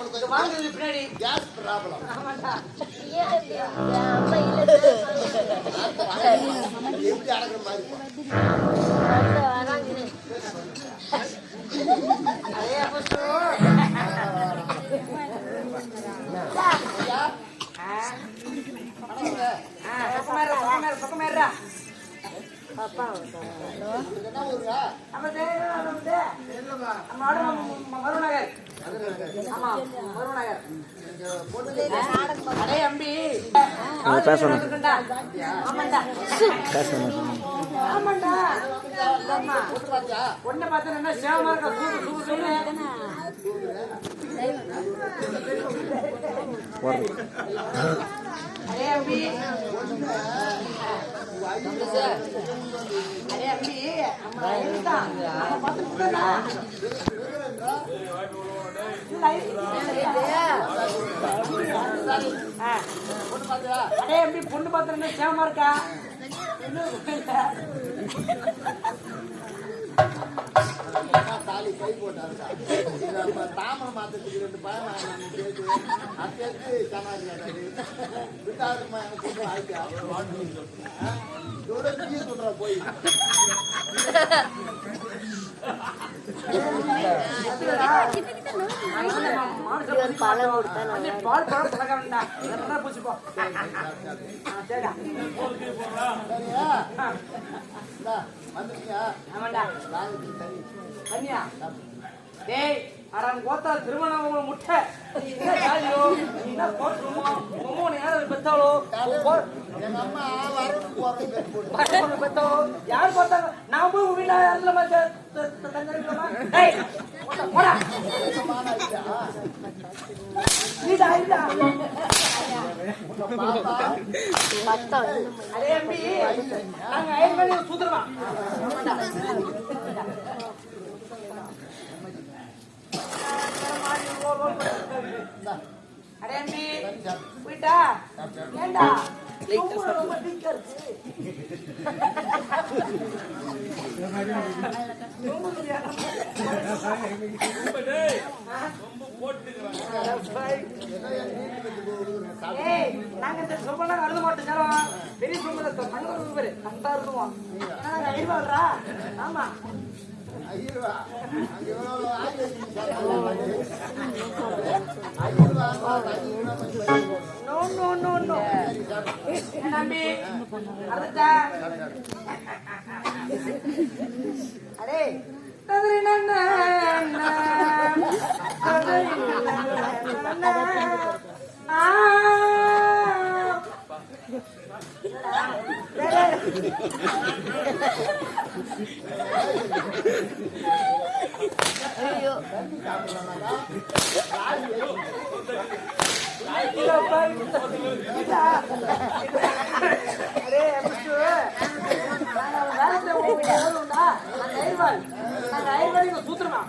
நம்மளுக்கு வாங்குறது பின்னாடி. கேஸ் ப்ராப்ளம் எப்படி அடக்குற மாதிரி உங்களுக்கு என்ன ஊருங்க? நம்ம தேவ நம்ம ஆடு மருநகர் பேசணும் பார்த்தா சேவமா அம்பி அம்பி நம்ம அடே எப்படி பொண்ணு பாத்திரம் சேமா இருக்கா தாலி கை போட்டாருக்கா. தாமரை மாத்தத்துக்கு ரெண்டு பயம் கேட்டு. சமாளிக்கிறாரு. விட்டாருக்குமா எனக்கு ஆயிட்டா. போய். பழம் பழக்கம்டா டேய் கோத்தா திருமணம் உங்களை முட்டை என்ன ஜாலியோ நீ யார் பார்த்தாங்க நான் போய் உங்க அதே நாங்க சூத்திரமா போயிட்டா? ஏண்டா? ரொம்ப ரொம்ப திக்கா இருக்கு ரொம்ப பெரிய ஏன் நம்பி அறுத்தா அடே தவறி நன்ன ஆ அரே அம்சு நாங்க வேலை செய்வோம் நாங்க ஐவாள் நாங்க ஐவாள் இங்க சூத்திரமா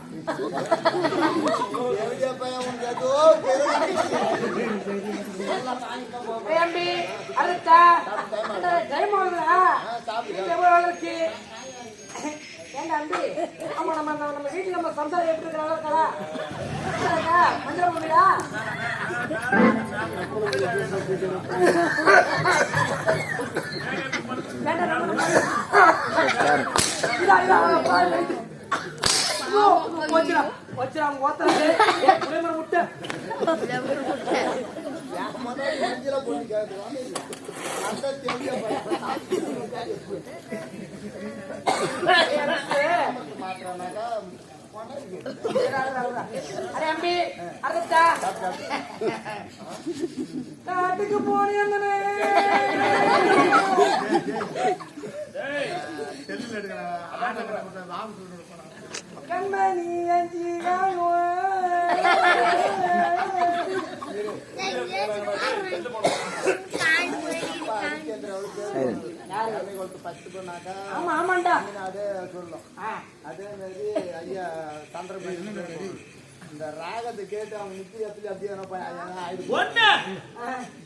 எவ்வளவு பையன் உனக்கு ஏதோ ஏம்பி அறுத்தா ஜெயமோகனா எவ்வளவு இருக்கு ஏண்டா அம்பி ஆமா நம்ம நம்ம நம்ம வீட்டுல நம்ம சம்சாரம் எப்படி இருக்கிற இருக்கா இருக்கா மஞ்சள் பூமிடா முட்டை காட்டுக்கு போனே கண்மணி அஞ்சி பண்ணாக்கா ஆமா ஆமாண்டா. அதே சொல்லும் அதே மாதிரி ஐயா சந்திரபாபு இந்த ராகத்தை கேட்டு அவங்க நித்தி எப்படி அப்படியே.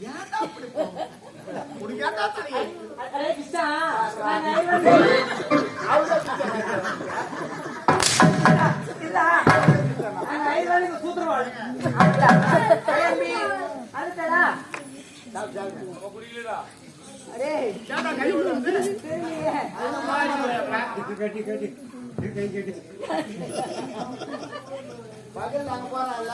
ஏன்டா அப்படி சூத்திரவாள் அடுத்தடா சாப்பிட்டு அரே தெரியலையே. பகல் அங்க போறான்ல.